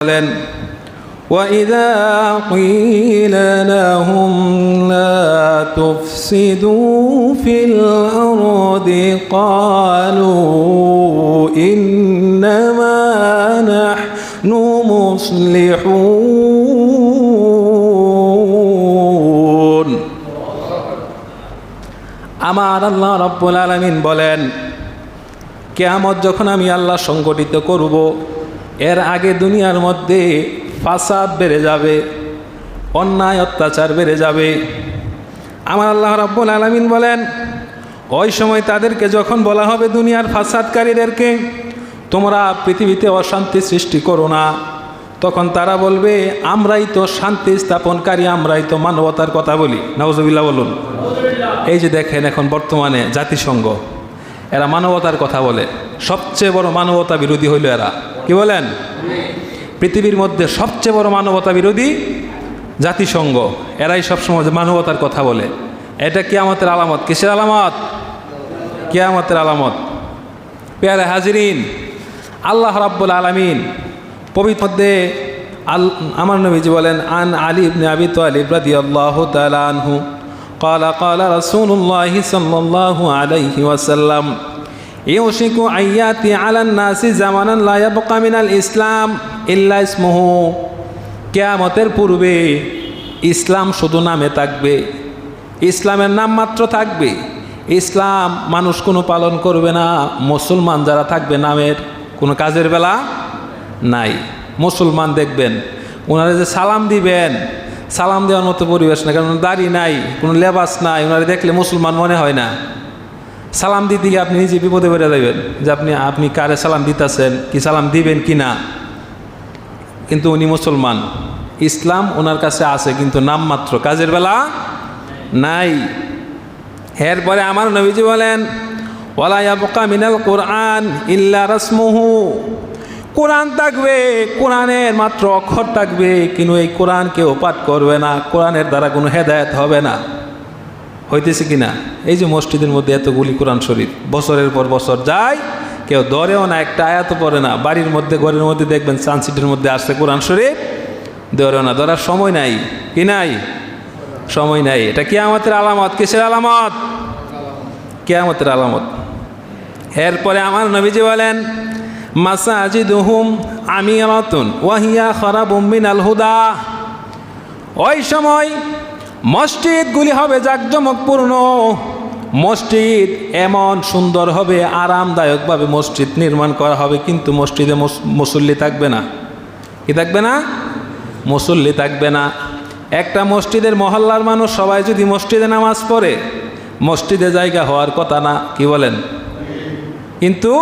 বলেন وإذا قيل لهم لا تفسدوا في الأرض قالوا إنما نحن مصلحون আমার আল্লাহ রব্বুল আলমিন বলেন কেয়ামত যখন আমি আল্লাহ সংগঠিত করব এর আগে দুনিয়ার মধ্যে ফাসাদ বেড়ে যাবে, অন্যায় অত্যাচার বেড়ে যাবে। আমার আল্লাহ রাব্বুল আলমিন বলেন, ওই সময় তাদেরকে যখন বলা হবে দুনিয়ার ফাসাদকারীদেরকে, তোমরা পৃথিবীতে অশান্তি সৃষ্টি করো না। তখন তারা বলবে, আমরাই তো শান্তি স্থাপনকারী, আমরাই তো মানবতার কথা বলি। নওজবিল্লা বলুন। এই যে দেখেন এখন বর্তমানে জাতিসংঘ, এরা মানবতার কথা বলে। সবচেয়ে বড় মানবতা বিরোধী হইল এরা। কি বলেন পৃথিবীর মধ্যে সবচেয়ে বড় মানবতা বিরোধী জাতিসংঘ এরাই সবসময় যে মানবতার কথা বলে এটা কিয়ামতের আলামত কিসের আলামত কিয়ামতের আলামত পেয়ারে হাজিরিন আল্লাহ রাব্বুল আলামিন পবিত্র মধ্যে আল আমার নবীজি বলেন আন আলী ইবনে আবি তালিব রাদিয়াল্লাহু তাআলা আনহু قال قال رسول الله صلى الله عليه وسلم ইউশিকু আয়াতি আলান নাসি জামানান লা ইয়াবকা মিনাল ইসলাম ইল্লা ইসমুহু। কিয়ামতের পূর্বে ইসলাম শুধু নামে থাকবে। ইসলামের নাম মাত্র থাকবে। ইসলাম মানুষ কোনো পালন করবে না। মুসলমান যারা থাকবে নামের কোনো কাজের বেলা নাই। মুসলমান দেখবেন ওনারা যে সালাম দিবেন, সালাম দেওয়ার মতো পরিবেশ না কারণ দাড়ি নাই, কোনো লেবাস নাই ওনারা দেখলে মুসলমান মনে হয় না। সালাম দিতে গিয়ে আপনি নিজে বিপদে পড়ে যাবেন যে আপনি আপনি কারে সালাম দিতেছেন, কি সালাম দিবেন কি না? কিন্তু উনি মুসলমান। ইসলাম ওনার কাছে আছে, কিন্তু নামমাত্র কাজের বেলা নাই। এরপরে আমার নবীজি বলেন, ওয়ালা ইয়াবকা মিনাল কোরআন ইল্লা রাসমুহু। কোরআন থাকবে, কোরআনের মাত্র অক্ষর থাকবে, কিন্তু এই কোরআন কেউ পাঠ করবে না। কোরআনের দ্বারা কোনো হেদায়ত হবে না। হইতেছে কি না এই যে মসজিদের মধ্যে এতগুলি কোরআন শরীফ, বছরের পর বছর যায়, কেউ ধরেও না, একটা আয়াত পড়ে না। বাড়ির মধ্যে, ঘরের মধ্যে দেখবেন সানসিটের মধ্যে আসছে কোরআন শরীফ ধরেও না। ধরার সময় নাই। কি নাই? সময় নাই। এটা কেয়ামতের আলামত। কিসের আলামত? কেয়ামতের আলামত। এরপরে আমার নবীজি বলেন আমি আমিরাতুন ওয়াহিয়া খারাবুম মিনাল হুদা। ওই সময় মসজিদগুলি হবে জাকজমকপূর্ণ। মসজিদ এমন সুন্দর হবে, আরামদায়কভাবে মসজিদ নির্মাণ করা হবে, কিন্তু মসজিদে মুসল্লি থাকবে না। কি থাকবে না? মুসল্লি থাকবে না। একটা মসজিদের মহল্লার মানুষ সবাই যদি মসজিদে নামাজ পড়ে, মসজিদে জায়গা হওয়ার কথা না, কি বলেন? কিন্তু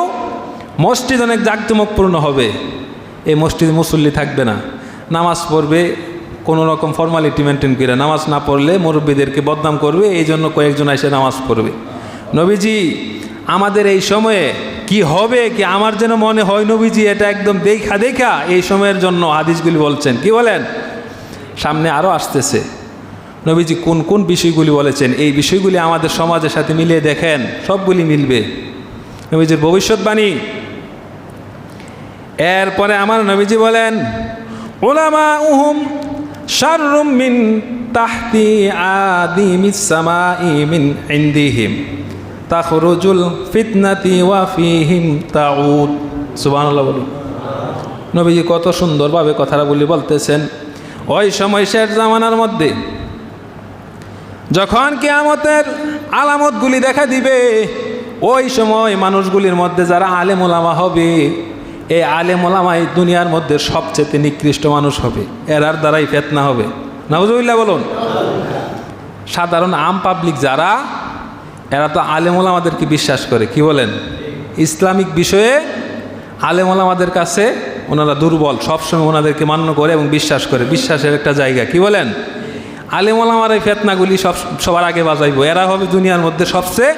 মসজিদ অনেক জাঁকজমকপূর্ণ হবে, এই মসজিদে মুসল্লি থাকবে না। নামাজ পড়বে কোনো রকম ফর্মালিটি মেনটেন করে নামাজ না পড়লে মুরব্বীদেরকে বদনাম করবে, এই জন্য কয়েকজন এসে নামাজ পড়বে। নবীজি, আমাদের এই সময়ে কি হবে, কি আমার যেন মনে হয় নবীজি এটা একদম দেখা দেখা এই সময়ের জন্য হাদিসগুলি বলছেন। কি বলেন? সামনে আরও আসতেছে। নবীজি কোন কোন বিষয়গুলি বলেছেন? এই বিষয়গুলি আমাদের সমাজের সাথে মিলিয়ে দেখেন, সবগুলি মিলবে। নবীজির ভবিষ্যৎবাণী। এরপরে আমার নবীজি বলেন ওলামা উহুম তাহতি ফিতনাতি নবীজি কত সুন্দরভাবে কথাটা বলি বলতেছেন। ওই সময় শেষ জামানার মধ্যে যখন কেয়ামতের আলামতগুলি দেখা দিবে, ওই সময় মানুষগুলির মধ্যে যারা আলেম ওলামা হবে এই আলেম ওলামাই দুনিয়ার মধ্যে সবচেয়ে নিকৃষ্ট মানুষ হবে। এরার দ্বারাই ফেতনা হবে। নজরুল্লাহ বলুন। সাধারণ আম পাবলিক যারা, এরা তো আলেম ওলামাদেরকে বিশ্বাস করে। কি বলেন? ইসলামিক বিষয়ে আলেম ওলামাদের কাছে ওনারা দুর্বল, সবসময় ওনাদেরকে মান্য করে এবং বিশ্বাস করে। বিশ্বাসের একটা জায়গা। কি বলেন? আলেম ওলামার এই ফেতনাগুলি সব, সবার আগে বাজাইবো। এরা হবে দুনিয়ার মধ্যে সবচেয়ে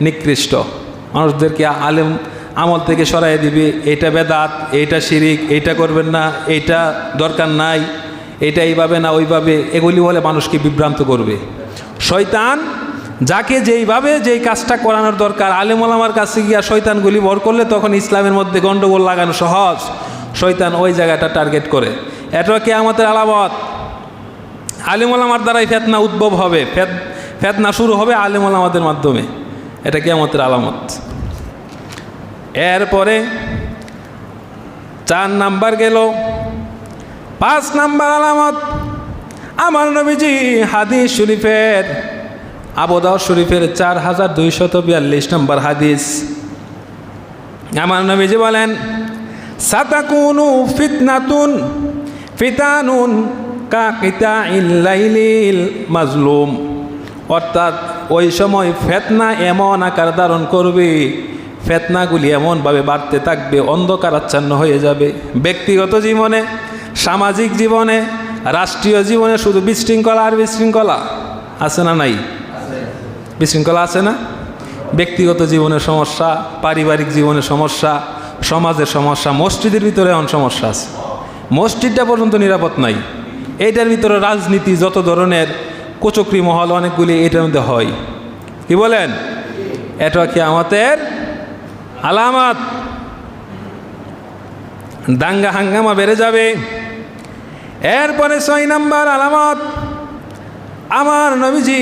নিকৃষ্ট। মানুষদেরকে আলেম আমল থেকে সরাই দিবে, এইটা বেদাত, এইটা শিরিক, এইটা করবেন না, এইটা দরকার নাই এটা এইভাবে না ওইভাবে। এগুলি বলে মানুষকে বিভ্রান্ত করবে। শয়তান যাকে যেইভাবে যেই কাজটা করানোর দরকার, আলেম ওলামার কাছে গিয়া শয়তানগুলি বর করলে তখন ইসলামের মধ্যে গণ্ডগোল লাগানো সহজ। শয়তান ওই জায়গাটা টার্গেট করে। এটা কি আমাদের আলামত আলিমুলামার দ্বারাই ফেতনা উদ্ভব হবে, ফেত, ফেতনা শুরু হবে আলিমুলামাদের মাধ্যমে। এটা কি আমাদের আলামত। এরপরে চার নাম্বার গেল। পাঁচ নাম্বার আলামত, আমার নবীজি হাদিস শরীফের আবদাও শরীফের চার হাজার দুইশত বিয়াল্লিশ নম্বর হাদিস। আমার নবীজি বলেন, সাতাকুনু ফিতনাতুন, ফিতানুন কাকিতা ইল্লাইলিল মাজলুম। অর্থাৎ ওই সময় ফেতনা এমন আকার ধারণ করবে ফেতনাগুলি এমনভাবে বাড়তে থাকবে, অন্ধকার আচ্ছন্ন হয়ে যাবে। ব্যক্তিগত জীবনে, সামাজিক জীবনে, রাষ্ট্রীয় জীবনে শুধু বিশৃঙ্খলা আর বিশৃঙ্খলা আছে না নাই? বিশৃঙ্খলা আছে না? ব্যক্তিগত জীবনের সমস্যা, পারিবারিক জীবনের সমস্যা, সমাজের সমস্যা, মসজিদের ভিতরে এমন সমস্যা আছে। মসজিদটা পর্যন্ত নিরাপদ নাই। এইটার ভিতরে রাজনীতি যত ধরনের, কোচক্রি মহল অনেকগুলি এটার মধ্যে হয়। কি বলেন? এটা কি আমাদের আলামত। দাঙ্গা হাঙ্গামা বেড়ে যাবে। এরপরে ছয় নাম্বার আলামত। আমার নবীজি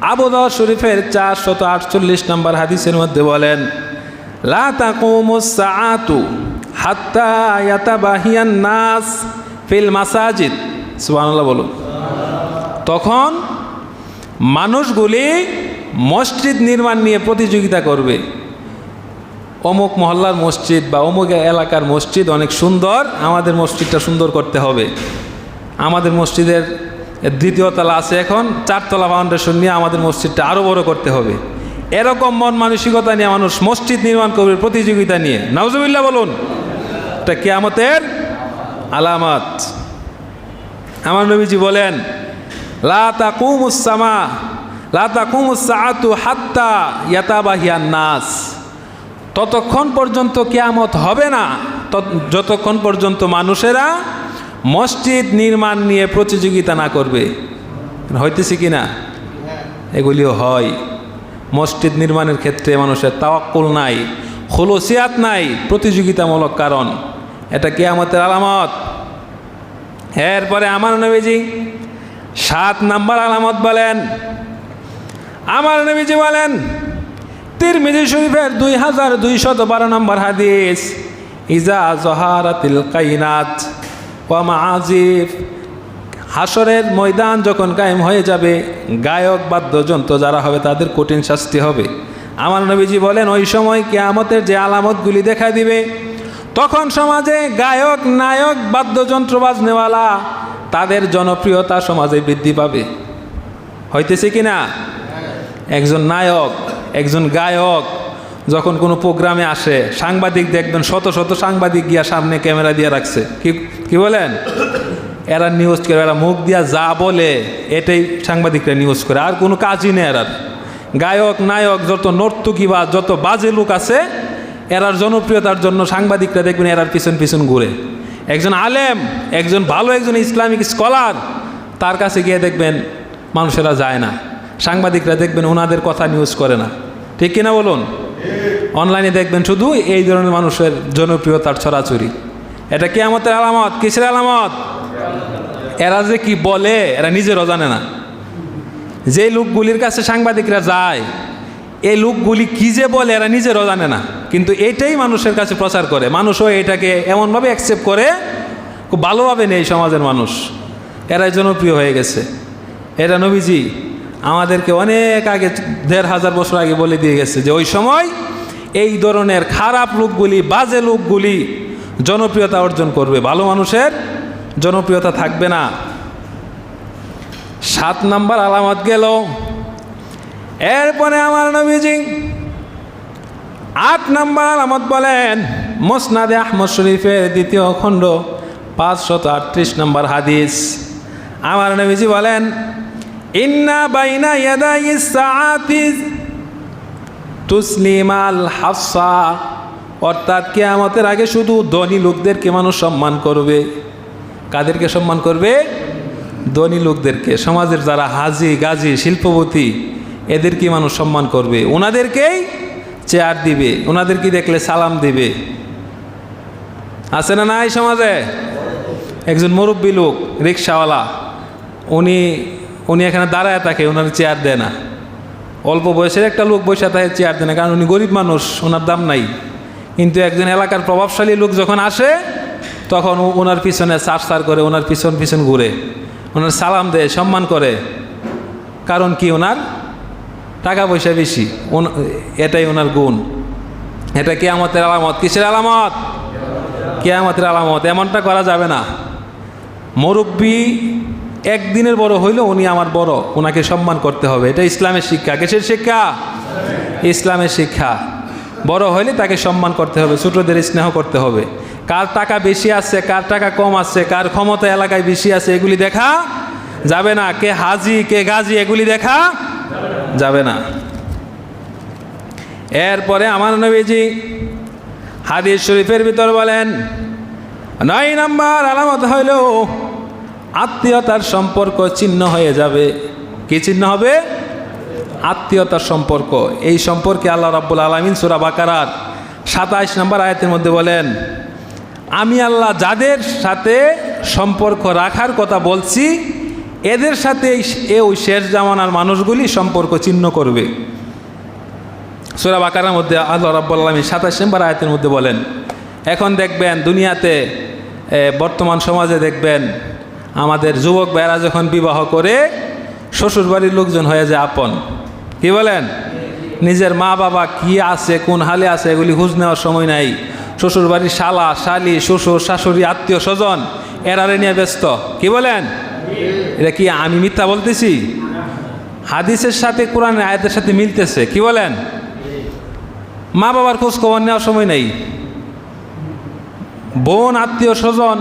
আবুদ শরীফের চার শত আটচল্লিশ নম্বর হাদিসের মধ্যে বলেন নাস ফিল মাসাজিদ। সুবহানাল্লাহ বলুন। তখন মানুষগুলি মসজিদ নির্মাণ নিয়ে প্রতিযোগিতা করবে। অমুক মহল্লার মসজিদ বা অমুক এলাকার মসজিদ অনেক সুন্দর, আমাদের মসজিদটা সুন্দর করতে হবে। আমাদের মসজিদের দ্বিতীয় তলা আছে এখন, চারতলা ফাউন্ডেশন নিয়ে আমাদের মসজিদটা আরও বড় করতে হবে। এরকম মন মানসিকতা নিয়ে মানুষ মসজিদ নির্মাণ করবে প্রতিযোগিতা নিয়ে। নাউজুবিল্লাহ বলুন, এটা কেয়ামতের আলামত। আমার নবীজি বলেন, লা লাতা লা তাকুমুসাআতু হাত্তা ইয়াতাবাহিয়ান নাস। ততক্ষণ পর্যন্ত কেয়ামত হবে না। যতক্ষণ পর্যন্ত মানুষেরা মসজিদ নির্মাণ নিয়ে প্রতিযোগিতা না করবে। হইতেছে কি না? এগুলিও হয়। মসজিদ নির্মাণের ক্ষেত্রে মানুষের তাওয়াক্কুল নাই, খোলসিয়াত নাই, প্রতিযোগিতামূলক কারণ। এটা কেয়ামতের আলামত। এরপরে আমার নবীজি সাত নাম্বার আলামত বলেন। আমার নবীজি বলেন তিরমিজি শরীফের দুই হাজার দুইশত বারো নম্বর হাদিস, ইজা জহারাতিল কাইনাত ওয়ামা আজিফ হাসরের ময়দান যখন কায়েম হয়ে যাবে, গায়ক, বাদ্যযন্ত্র যারা হবে তাদের কঠিন শাস্তি হবে। আমার নবীজি বলেন, ওই সময় কেয়ামতের যে আলামতগুলি দেখা দিবে, তখন সমাজে গায়ক, নায়ক, বাদ্যযন্ত্র বাজনেওয়ালা তাদের জনপ্রিয়তা সমাজে বৃদ্ধি পাবে। হইতেছে কি না? একজন নায়ক একজন গায়ক যখন কোনো প্রোগ্রামে আসে সাংবাদিক দেখবেন শত শত সাংবাদিক গিয়া সামনে ক্যামেরা দিয়ে রাখছে। কি কি বলেন? এরা নিউজ করে, এরা মুখ দিয়া যা বলে, এটাই সাংবাদিকরা নিউজ করে। আর কোনো কাজই নেই এরার। গায়ক, নায়ক, যত নর্তকী বা যত বাজে লোক আছে, এরার জনপ্রিয়তার জন্য সাংবাদিকরা দেখবেন এরার পিছন পিছন ঘুরে। একজন আলেম, একজন ভালো, একজন ইসলামিক স্কলার তার কাছে গিয়ে দেখবেন মানুষেরা যায় না। সাংবাদিকরা দেখবেন ওনাদের কথা নিউজ করে না। ঠিক কিনা বলুন? অনলাইনে দেখবেন শুধু এই ধরনের মানুষের জনপ্রিয়তার ছড়াছড়ি। এটা কি আমাদের আলামত? কিসের আলামত? এরা যে কি বলে, এরা নিজেরও জানে না। যে লোকগুলির কাছে সাংবাদিকরা যায়, এই লোকগুলি কি যে বলে, এরা নিজেরও জানে না। কিন্তু এটাই মানুষের কাছে প্রচার করে। মানুষও এটাকে এমনভাবে অ্যাকসেপ্ট করে, খুব ভালোভাবে নেই সমাজের মানুষ। এরাই জনপ্রিয় হয়ে গেছে। এরা নবীজি আমাদেরকে অনেক আগে দেড় হাজার বছর আগে বলে দিয়ে গেছে যে ওই সময় এই ধরনের খারাপ লোকগুলি, বাজে লোকগুলি জনপ্রিয়তা অর্জন করবে। ভালো মানুষের জনপ্রিয়তা থাকবে না। সাত নাম্বার আলামত গেল। এরপরে আমার নবীজি আট নাম্বার আলামত বলেন, মোসনাদে আহমদ শরীফের দ্বিতীয় খণ্ড পাঁচশত আটত্রিশ নম্বর হাদিস। আমার নবীজি বলেন ইন্না বাইনা ইয়াদাই সাআতি তুসলিমাল হাফসা অর্থাৎ কেয়ামতের আগে শুধু ধনী লোকদেরকে মানুষ সম্মান করবে। কাদেরকে সম্মান করবে? ধনী লোকদেরকে। সমাজের যারা হাজি, গাজি, শিল্পপতি এদেরকে মানুষ সম্মান করবে। ওনাদেরকেই চেয়ার দিবে। ওনাদেরকে দেখলে সালাম দিবে। আছে না নাই সমাজে? একজন মুরব্বী লোক রিক্সাওয়ালা উনি উনি এখানে দাঁড়ায় থাকে ওনার চেয়ার দেয় না। অল্প বয়সের একটা লোক বসে থাকে চেয়ার দেয় না, কারণ উনি গরিব মানুষ, ওনার দাম নাই। কিন্তু একজন এলাকার প্রভাবশালী লোক যখন আসে, তখন ওনার পিছনে সার সার করে, ওনার পিছন পিছন ঘুরে, ওনার সালাম দেয়, সম্মান করে। কারণ কি ওনার? টাকা পয়সা বেশি। এটাই ওনার গুণ। এটা কেয়ামতের আলামত। কিসের আলামত? কেয়ামতের আলামত। এমনটা করা যাবে না। মুরব্বী একদিনের বড় হইলে, উনি আমার বড় ওনাকে সম্মান করতে হবে। এটা ইসলামের শিক্ষা। কিসের শিক্ষা? ইসলামের শিক্ষা। বড় হইলে তাকে সম্মান করতে হবে, ছোটদের স্নেহ করতে হবে। কার টাকা বেশি আছে, কার টাকা কম আছে, কার ক্ষমতা এলাকায় বেশি আছে, এগুলি দেখা যাবে না। কে হাজি, কে গাজি, এগুলি দেখা যাবে না। এরপরে আমার নবীজি হাদিস শরীফের ভিতর বলেন, নয় নাম্বার আলামত হইল আত্মীয়তার সম্পর্ক চিহ্ন হয়ে যাবে। কি চিহ্ন হবে? আত্মীয়তার সম্পর্ক। এই সম্পর্কে আল্লাহ রাব্বুল আলমিন সুরা বাকারার সাতাইশ নম্বর আয়াতের মধ্যে বলেন, আমি আল্লাহ যাদের সাথে সম্পর্ক রাখার কথা বলছি, এদের সাথে ওই শেষ জামানার মানুষগুলি সম্পর্ক চিহ্ন করবে। সুরা বাকারার মধ্যে আল্লাহ রাব্বুল আলমী সাতাশ নম্বর আয়াতের মধ্যে বলেন, এখন দেখবেন দুনিয়াতে বর্তমান সমাজে দেখবেন আমাদের যুবক ভাইয়েরা যখন বিবাহ করে, শ্বশুরবাড়ির লোকজন হয়ে যায় আপন। কি বলেন? নিজের মা বাবা কি আছে, কোন হালে আছে, এগুলি হুঁজ নেওয়ার সময় নাই। শ্বশুরবাড়ির শালা, শালি, শ্বশুর, শাশুড়ি, আত্মীয় স্বজন, এরারে নিয়ে ব্যস্ত। কি বলেন? এটা কি আমি মিথ্যা বলতেছি? হাদিসের সাথে কোরআন আয়াতের সাথে মিলতেছে। কি বলেন? মা বাবার খোঁজ খবর নেওয়ার সময় নেই। বোন, আত্মীয় স্বজন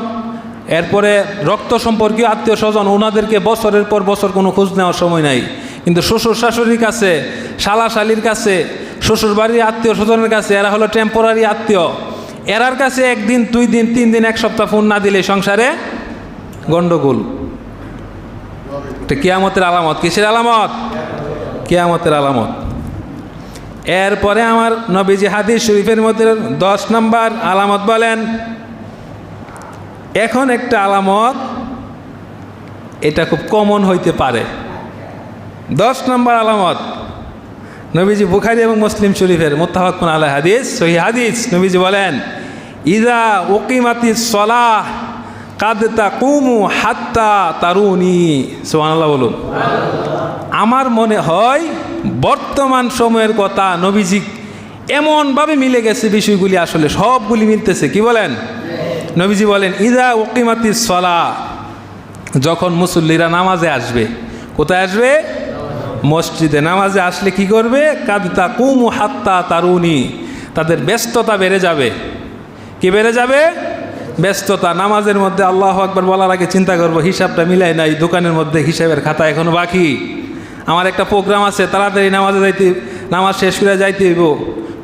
এরপরে রক্ত সম্পর্কীয় আত্মীয় স্বজন ওনাদেরকে বছরের পর বছর কোনো খোঁজ নেওয়ার সময় নাই। কিন্তু শ্বশুর শাশুড়ির কাছে, শালা শালির কাছে, শ্বশুর বাড়ির আত্মীয় স্বজনের কাছে, এরা হলো টেম্পোরারি আত্মীয়। এরার কাছে একদিন, দুই দিন, তিন দিন, এক সপ্তাহ ফোন না দিলে সংসারে গণ্ডগোল। এটা কেয়ামতের আলামত। কিসের আলামত? কেয়ামতের আলামত। এরপরে আমার নবীজি হাদিস শরীফের মধ্যে দশ নম্বর আলামত বলেন এখন একটা আলামত, এটা খুব কমন হইতে পারে। দশ নম্বর আলামত, নবীজি বুখারি এবং মুসলিম শরীফের মোত্তাহাকুন আলাহ হাদিস, সহি হাদিস, নবীজি বলেন ইদা ওকিমাতি সলাহ কাদতা কুমু হাত্তা তারুনি। সোহানাল্লাহ বলুন। আমার মনে হয় বর্তমান সময়ের কথা নবীজি এমনভাবে মিলে গেছে, বিষয়গুলি আসলে সবগুলি মিলতেছে। কি বলেন? নবীজি বলেন, ইদা ওকিমাতি সলা। যখন মুসল্লিরা নামাজে আসবে, কোথায় আসবে? মসজিদে। নামাজে আসলে কি করবে? কাদতা কুমু হাত্তা তারুনি। তাদের ব্যস্ততা বেড়ে যাবে। কি বেড়ে যাবে? ব্যস্ততা। নামাজের মধ্যে আল্লাহ আকবার বলার আগে চিন্তা করব, হিসাবটা মিলাই নাই, দোকানের মধ্যে হিসাবের খাতা এখনও বাকি। আমার একটা প্রোগ্রাম আছে, তাড়াতাড়ি নামাজে যাইতে, নামাজ শেষ করে যাইতে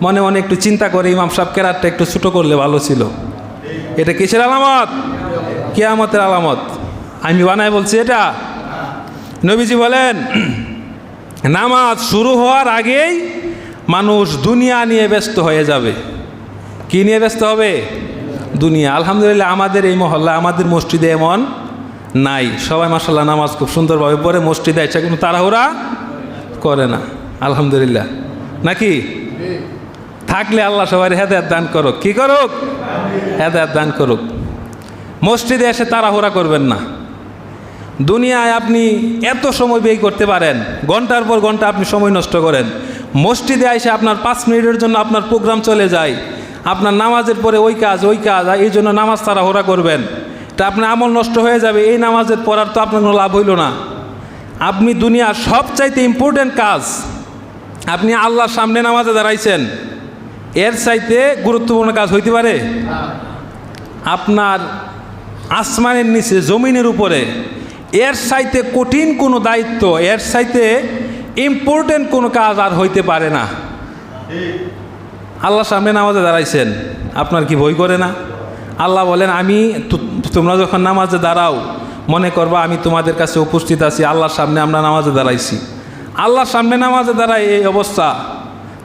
মনে মনে একটু চিন্তা করে ইমাম সাহেব কেরাতটা একটু ছোটো করলে ভালো ছিল। এটা কিসের আলামত? কেয়ামতের আলামত। আমি বানাই বলছি এটা। নবীজি বলেন, নামাজ শুরু হওয়ার আগেই মানুষ দুনিয়া নিয়ে ব্যস্ত হয়ে যাবে। কি নিয়ে ব্যস্ত হবে? দুনিয়া। আলহামদুলিল্লাহ, আমাদের এই মহল্লা আমাদের মসজিদে এমন নাই। সবাই মাসাল্লাহ নামাজ খুব সুন্দরভাবে পড়ে, মসজিদে ইচ্ছা কিন্তু তাড়াহুড়া করে না। আলহামদুলিল্লাহ। নাকি? থাকলে আল্লাহ সবাই হেদায়ত দান করুক। কি করুক? হেদায়ত দান করুক। মসজিদে এসে তাড়াহুড়া করবেন না। দুনিয়ায় আপনি এত সময় ব্যয় করতে পারেন, ঘণ্টার পর ঘণ্টা আপনি সময় নষ্ট করেন। মসজিদে এসে আপনার পাঁচ মিনিটের জন্য আপনার প্রোগ্রাম চলে যায়। আপনার নামাজের পরে ওই কাজ ওই কাজ এই জন্য নামাজ তাড়াহুড়া করবেন। তা আপনার আমল নষ্ট হয়ে যাবে, এই নামাজের পড়ার তো আপনার কোনো লাভ হইল না। আপনি দুনিয়ার সবচাইতে ইম্পর্টেন্ট কাজ, আপনি আল্লাহর সামনে নামাজে দাঁড়াইছেন। এর চাইতে গুরুত্বপূর্ণ কাজ হইতে পারে আপনার আসমানের নিচে, জমিনের উপরে। এর চাইতে কঠিন কোনো দায়িত্ব, এর চাইতে ইম্পর্টেন্ট কোনো কাজ আর হইতে পারে না। আল্লাহ সামনে নামাজে দাঁড়াইছেন, আপনার কি ভয় করে না? আল্লাহ বলেন, আমি তোমরা যখন নামাজে দাঁড়াও, মনে করবা আমি তোমাদের কাছে উপস্থিত আছি, আল্লাহর সামনে আমরা নামাজে দাঁড়াইছি। আল্লাহর সামনে নামাজে দাঁড়াই এই অবস্থা।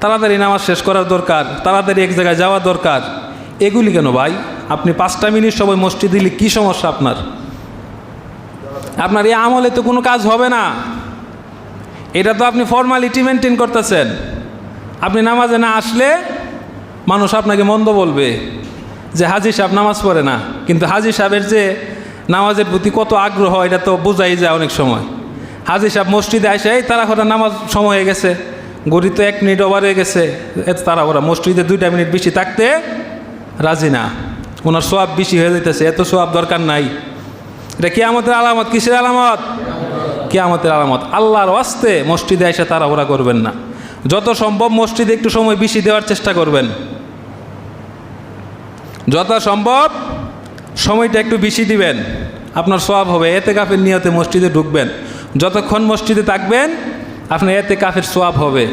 তাড়াতাড়ি নামাজ শেষ করার দরকার, তাড়াতাড়ি এক জায়গায় যাওয়া দরকার। এগুলি কেন ভাই? আপনি পাঁচটা মিনিট সময় মসজিদ দিলে কী সমস্যা আপনার? আপনার এই আমলে তো কোনো কাজ হবে না। এটা তো আপনি ফর্মালিটি মেনটেন করতেছেন। আপনি নামাজে না আসলে মানুষ আপনাকে মন্দ বলবে যে হাজি সাহেব নামাজ পড়ে না। কিন্তু হাজি সাহেবের যে নামাজের প্রতি কত আগ্রহ, এটা তো বোঝাই যায় অনেক সময়। হাজি সাহেব মসজিদে আসে, এই তারা নামাজ সময় হয়ে গেছে। গড়ি তো এক মিনিট ওভার হয়ে গেছে, এত ওরা মসজিদে দুইটা মিনিট বেশি থাকতে রাজি না। ওনার সোয়াব বেশি হয়ে যেতেছে এত সোয়াব দরকার নাই। এটা কেয়ামতের আলামত, কিসের আলামত? কেয়ামতের আলামত। আল্লাহর ওয়াস্তে মসজিদে এসে তারা ওরা করবেন না। যত সম্ভব মসজিদে একটু সময় বেশি দেওয়ার চেষ্টা করবেন। যত সম্ভব সময়টা একটু বেশি দিবেন। আপনার সব হবে এতে কাফের নিয়তে মসজিদে ঢুকবেন। যতক্ষণ মসজিদে থাকবেন আপনার এতে কাফের সোয়াব হবে।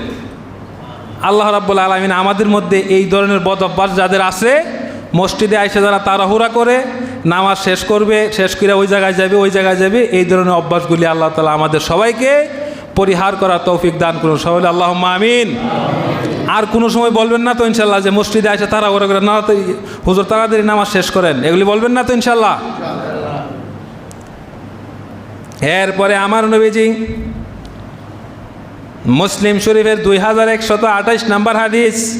আল্লাহ রাব্বুল আলমিন আমাদের মধ্যে এই ধরনের বদ অভ্যাস যাদের আছে, মসজিদে আইসে যারা তাড়াহুড়া করে, নামাজ শেষ করবে, শেষ করে ওই জায়গায় যাবে, ওই জায়গায় যাবে, এই ধরনের অভ্যাসগুলি আল্লাহ তালা আমাদের সবাইকে পরিহার করার তৌফিক দান করুন। সবাই আল্লাহ আমিন। আর কোনো সময় বলবেন না তো ইনশাল্লাহ যে মসজিদে আসে তারা করে, না হুজুর তাড়াতাড়ি নামাজ শেষ করেন। এগুলি বলবেন না তো ইনশাল্লাহ এরপরে আমার নবীজি মুসলিম শরীফের দুই হাজার একশত আঠাইশ নাম্বার হাদিস।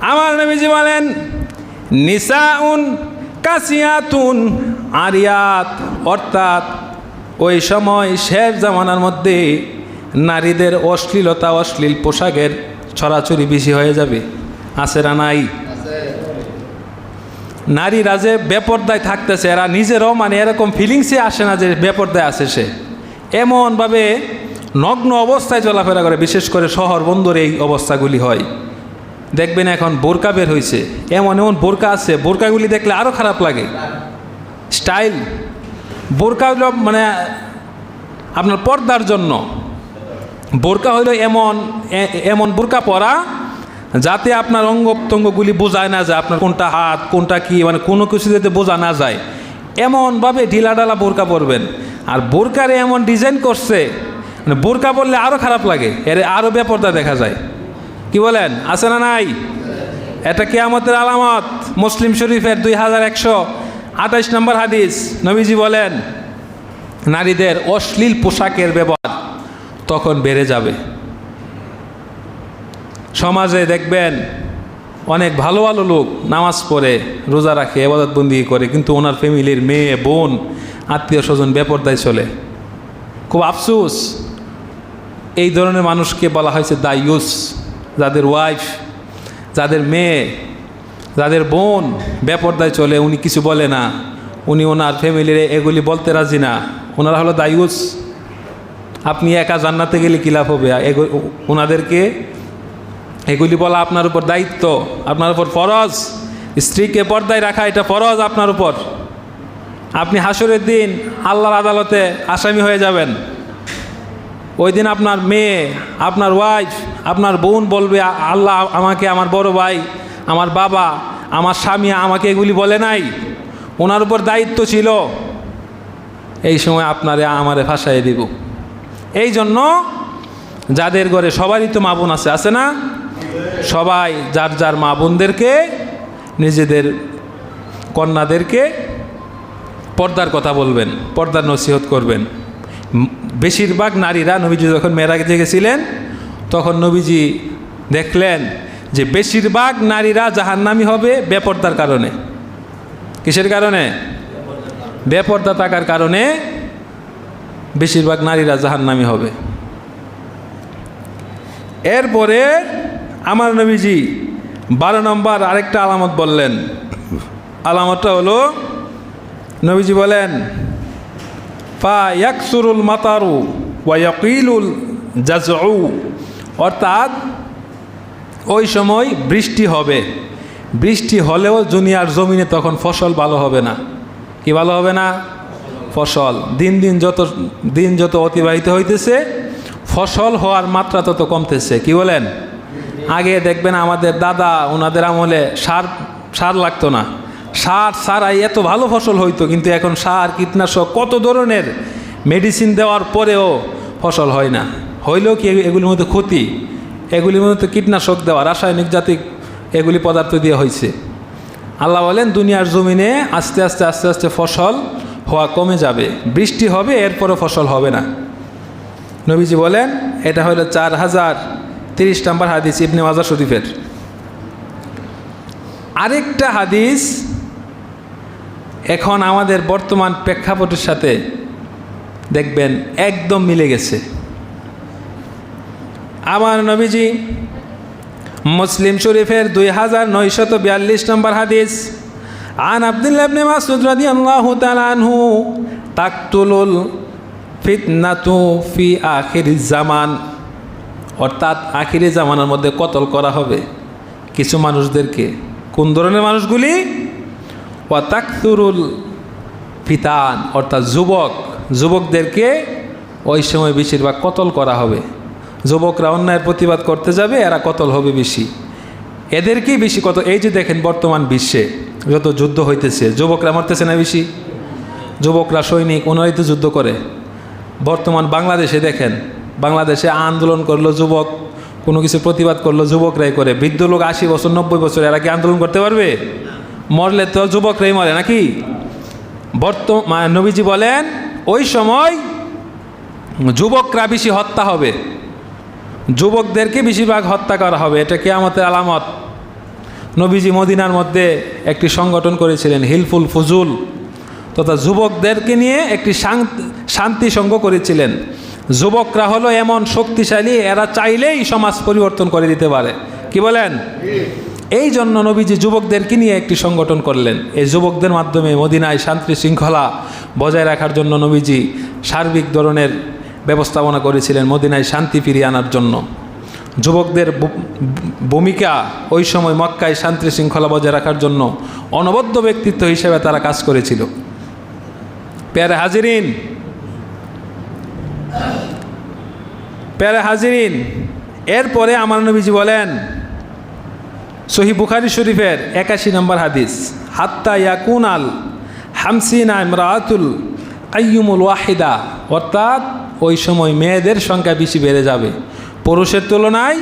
আমার নবীজি বলেন, নিসাউন কাসিয়াতুন আরিয়াত, অর্থাৎ ওই সময় শেষ জামানার মধ্যে নারীদের অশ্লীলতা, অশ্লীল পোশাকের ছড়াছড়ি বেশি হয়ে যাবে। না নাই? নারীরা যে বেপর্দায় থাকতেছে, এরা নিজেরও মানে এরকম ফিলিংসে আসে না যে বেপর্দায় আসে সে। এমনভাবে নগ্ন অবস্থায় চলাফেরা করে, বিশেষ করে শহর বন্দরে এই অবস্থাগুলি হয়। দেখবেন এখন বোরকা বের হয়েছে। এমন এমন বোরকা আছে, বোরকাগুলি দেখলে আরও খারাপ লাগে। স্টাইল। বোরকা হইল মানে আপনার পর্দার জন্য। বোরকা হইল এমন এমন বোরকা পরা, যাতে আপনার অঙ্গ প্রত্যঙ্গগুলি বোঝায় না যায়, আপনার কোনটা হাত, কোনটা কি মানে কোনো কিছু যাতে বোঝা না যায়। এমনভাবে ঢিলা ঢালা বোরকা পরবেন। আর বোরকারে এমন ডিজাইন করছে মানে বোরকা পরলে আরও খারাপ লাগে। এর আরও বেপরদা দেখা যায়। কি বলেন? আছে না নাই? এটা কেয়ামতের আলামত। মুসলিম শরীফের দুই হাজার একশো আঠাইশ নম্বর হাদিস। নবীজি বলেন, নারীদের অশ্লীল পোশাকের ব্যবহার তখন বেড়ে যাবে। সমাজে দেখবেন, অনেক ভালো ভালো লোক নামাজ পড়ে, রোজা রাখে এবাদতবন্দি করে, কিন্তু ওনার ফ্যামিলির মেয়ে, বোন আত্মীয় স্বজন বেপরদায় চলে। খুব আফসোস। এই ধরনের মানুষকে বলা হয়েছে দায়ুস যাদের ওয়াইফ, যাদের মেয়ে, যাদের বোন বেপরদায় চলে, উনি কিছু বলে না। উনি ওনার ফ্যামিলির এগুলি বলতে রাজি না। ওনারা হলো দায়ুস আপনি একা জান্নাতে গেলে কী লাভ হবে? ওনাদেরকে এগুলি বলা আপনার উপর দায়িত্ব, আপনার উপর ফরজ। স্ত্রীকে পর্দায় রাখা, এটা ফরজ আপনার উপর। আপনি হাসরের দিন আল্লাহর আদালতে আসামি হয়ে যাবেন। ওই দিন আপনার মেয়ে, আপনার ওয়াইফ আপনার বোন বলবে "আ- আল্লাহ আমাকে আমার বড় ভাই, আমার বাবা, আমার স্বামী আমাকে এগুলি বলে নাই। ওনার উপর দায়িত্ব ছিল, এই সময় আপনারে আমারে ফাঁসাই দিব। এই জন্য যাদের ঘরে সবারই তো মা বোন আছে আছে না? সবাই যার যার মা বোনদেরকে, নিজেদের কন্যাদেরকে পর্দার কথা বলবেন, পর্দার নসিহত করবেন। বেশিরভাগ নারীরা নবীজি যখন মেয়েরাজে গেছিলেন তখন নবীজি দেখলেন যে বেশিরভাগ নারীরা জাহান্নামি হবে বেপর্দার কারণে। কিসের কারণে? বেপর্দা থাকার কারণে বেশিরভাগ নারীরা জাহান্নামি হবে। এরপরে আমার নবীজি বারো নম্বর আরেকটা আলামত বললেন। আলামতটা হলো, নবীজি বলেন ফা ইয়াকসুরুল মাতারু ওয়াকিলুল জাজউ অর্থাৎ ওই সময় বৃষ্টি হবে। বৃষ্টি হলেও দুনিয়ার জমিনে তখন ফসল ভালো হবে না। কি ভালো হবে না? ফসল। দিন দিন যত দিন যত অতিবাহিত হইতেছে, ফসল হওয়ার মাত্রা তত কমতেছে। কি বলেন? আগে দেখবেন আমাদের দাদা ওনাদের আমলে সার সার লাগতো না। সার সারাই এত ভালো ফসল হইতো, কিন্তু এখন সার, কীটনাশক, কত ধরনের মেডিসিন দেওয়ার পরেও ফসল হয় না। হইলেও কি এগুলির মধ্যে ক্ষতি? এগুলির মধ্যে কীটনাশক দেওয়া, রাসায়নিক জাতিক এগুলি পদার্থ দিয়ে হয়েছে আল্লাহ বলেন, দুনিয়ার জমিনে আস্তে আস্তে আস্তে আস্তে ফসল হওয়া কমে যাবে। বৃষ্টি হবে এরপরে ফসল হবে না। নবীজি বলেন, এটা হলো চার হাজার তিরিশ নম্বর হাদিস ইবনে মাজার শরীফের। আরেকটা হাদিস এখন আমাদের বর্তমান প্রেক্ষাপটের সাথে দেখবেন একদম মিলে গেছে। আমার নবীজি মুসলিম শরীফের দুই হাজার নয়শত বিয়াল্লিশ নম্বর হাদিস, আন আবদুল্লাহ ইবনে মাসউদ আনহু, তাকতুলুল ফিতনাতু ফি আখির জামান। অর্থাৎ আখিরি জামানের মধ্যে কতল করা হবে? কিছু মানুষদেরকে, কোন ধরনের মানুষগুলি? ওয়াতাকতুরুল ফিতান, অর্থাৎ যুবক, যুবকদেরকে ওই সময় বেশিরভাগ কতল করা হবে। যুবকরা অন্যায়ের প্রতিবাদ করতে যাবে, এরা কতল হবে বেশি। এদেরকেই বেশি কত এই যে দেখেন বর্তমান বিশ্বে যত যুদ্ধ হইতেছে, যুবকরা মরতেছে না বেশি? যুবকরা সৈনিক ওনারাই তো যুদ্ধ করে। বর্তমান বাংলাদেশে দেখেন, বাংলাদেশে আন্দোলন করল যুবক, কোনো কিছু প্রতিবাদ করল যুবকরাই করে। বৃদ্ধ লোক আশি বছর, নব্বই বছর, এরা কি আন্দোলন করতে পারবে? মরলে তো যুবকরাই মরে, নাকি? বর্তমান নবীজি বলেন, ওই সময় যুবকরা বেশি হত্যা হবে। যুবকদেরকে বেশিরভাগ হত্যা করা হবে। এটা কেয়ামতের আলামত। নবীজি মদিনার মধ্যে একটি সংগঠন করেছিলেন, হিলফুল ফুজুল, তথা যুবকদেরকে নিয়ে একটি শান্তি সংঘ করেছিলেন। যুবকরা হলো এমন শক্তিশালী, এরা চাইলেই সমাজ পরিবর্তন করে দিতে পারে। কি বলেন? এই জন্য নবীজি যুবকদেরকে নিয়ে একটি সংগঠন করলেন। এই যুবকদের মাধ্যমে মদিনায় শান্তি শৃঙ্খলা বজায় রাখার জন্য নবীজি সার্বিক ধরনের ব্যবস্থাপনা করেছিলেন মদিনায় শান্তি ফিরিয়ে আনার জন্য। যুবকদের ভূমিকা ওই সময় মক্কায় শান্তি শৃঙ্খলা বজায় রাখার জন্য অনবদ্য ব্যক্তিত্ব হিসেবে তারা কাজ করেছিল। প্যারে হাজিরিন। প্যারে হাজিরিন। এরপরে আমার নবীজি বলেন সহি বুখারি শরীফের একাশি নম্বর হাদিস, হাত্তা ইয়াকুন আল হামসিনা ইমরাতুল আইয়ুমুল ওয়াহিদা, অর্থাৎ ওই সময় মেয়েদের সংখ্যা বেশি বেড়ে যাবে। পুরুষের তুলনায়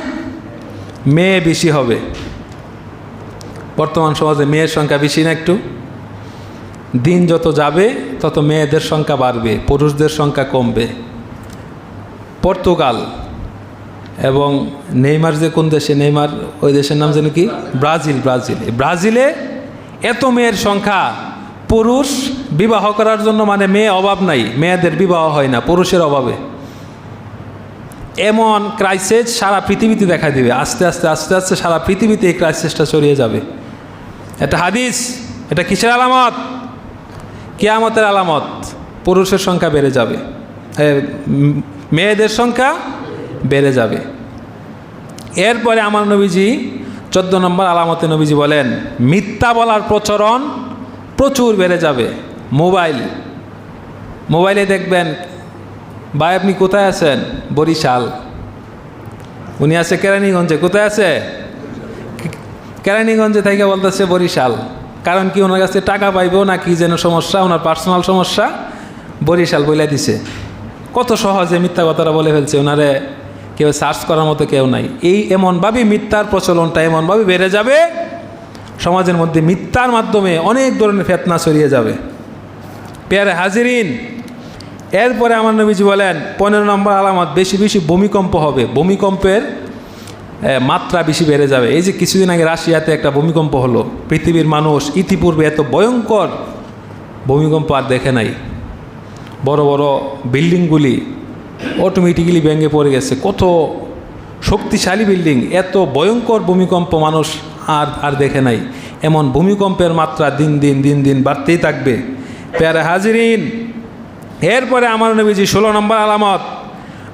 মেয়ে বেশি হবে। বর্তমান সমাজে মেয়ের সংখ্যা বেশি না একটু? দিন যত যাবে, তত মেয়েদের সংখ্যা বাড়বে, পুরুষদের সংখ্যা কমবে। পর্তুগাল এবং নেইমার যে কোন দেশে, নেইমার ওই দেশের নাম যেন কি? Brazil Brazil. ব্রাজিলে এত মেয়ের সংখ্যা, পুরুষ বিবাহ করার জন্য মানে মেয়ে অভাব নাই, মেয়েদের বিবাহ হয় না, পুরুষের অভাবে। এমন ক্রাইসিস সারা পৃথিবীতে দেখা দিবে, আস্তে আস্তে আস্তে আস্তে সারা পৃথিবীতে এই ক্রাইসিসটা ছড়িয়ে যাবে। এটা হাদিস, এটা কিসের আলামত? কেয়ামতের আলামত, পুরুষের সংখ্যা বেড়ে যাবে। মেয়েদের সংখ্যা বেড়ে যাবে। এরপরে আমার নবীজি চোদ্দ নম্বর আলামতে নবীজি বলেন, মিথ্যা বলার প্রচলন প্রচুর বেড়ে যাবে। মোবাইল, মোবাইলে দেখবেন, ভাই আপনি কোথায় আছেন? বরিশাল। উনি আছে কেরানীগঞ্জে, কোথায় আছে? কেরানীগঞ্জে থেকে বলতেছে বরিশাল। কারণ কি ওনার কাছে টাকা পাইব না কি যেন সমস্যা, ওনার পার্সোনাল সমস্যা, বরিশাল বলে দিছে। কত সহজে মিথ্যা কথাটা বলে ফেলছে ওনারে। কেউ সার্চ করার মতো কেউ নাই। এই এমনভাবে মিথ্যার প্রচলনটা এমনভাবে বেড়ে যাবে, সমাজের মধ্যে মিথ্যার মাধ্যমে অনেক ধরনের ফেতনা ছড়িয়ে যাবে। পেয়ারে হাজিরিন, এরপরে আমার নবীজি বলেন, পনেরো নম্বর আলামত বেশি বেশি ভূমিকম্প হবে, ভূমিকম্পের মাত্রা বেশি বেড়ে যাবে। এই যে কিছুদিন আগে রাশিয়াতে একটা ভূমিকম্প হলো, পৃথিবীর মানুষ ইতিপূর্বে এত ভয়ঙ্কর ভূমিকম্প আর দেখে নাই। বড় বড় বিল্ডিংগুলি অটোমেটিক্যালি ভেঙে পড়ে গেছে। কত শক্তিশালী বিল্ডিং এত ভয়ঙ্কর ভূমিকম্প মানুষ আর আর দেখে নাই। এমন ভূমিকম্পের মাত্রা দিন দিন দিন দিন বাড়তেই থাকবে। প্যারে হাজিরিন, এরপরে আমার নবীজি ষোলো নম্বর আলামত।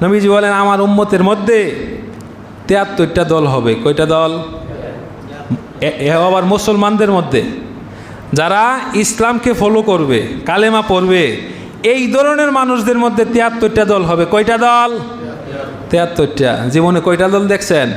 নবীজি বলেন, আমার উম্মতের মধ্যে তেয়াত্তরটা দল হবে। কয়টা দল? আবার মুসলমানদের মধ্যে। যারা ইসলামকে ফলো করবে, কালেমা পড়বে এই ধরনের মানুষদের মধ্যে তিয়াত্তরটা দল হবে। কয়টা দল? তিয়াত্তরটা। জীবনে কয়টা দল দেখছেন?